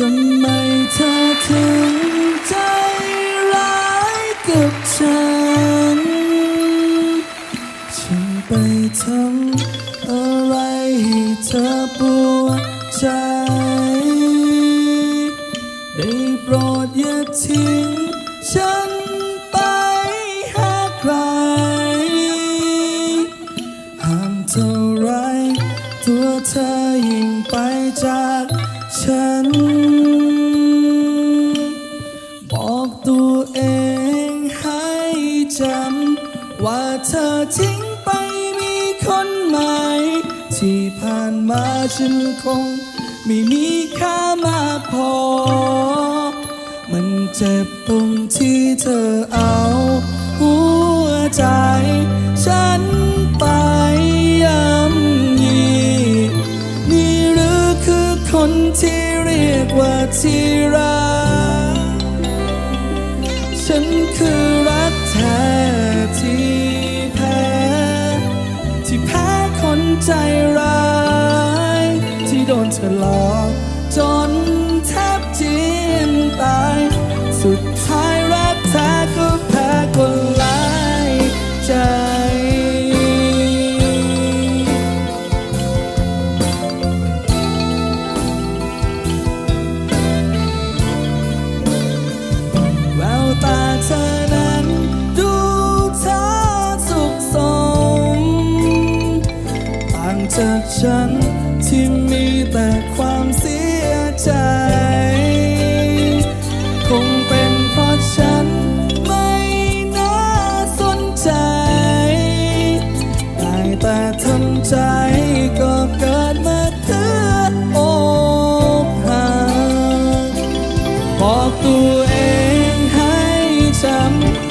ทำไมเธอถึงใจร้ายกับฉัน ฉันไปทำอะไรให้เธอปวดใจ ทิ้งฉันไปหาใคร ห้ามเท่าไรตัวเธอยิ่งไปจากฉัน บอกตัวเองให้จำว่าเธอทิ้งไปมีคนใหม่ ที่ผ่านมาฉันคงไม่มีค่ามากพอ เจ็บตรงที่เธอเอาหัวใจ ฉันไปย่ำยีนี่หรือคือคนที่เรียกว่าที่รัก ฉันคือรักแท้ที่แพ้ ที่แพ้คนใจร้าย ที่โดนเธอหลอกจนแทบจีนตาย สุดท้ายรักแท้ก็แพ้คนหลายใจ แววตาเธอนั้นดูเธอสุขสมต่างจากฉันที่มีแต่ความเสียใจ come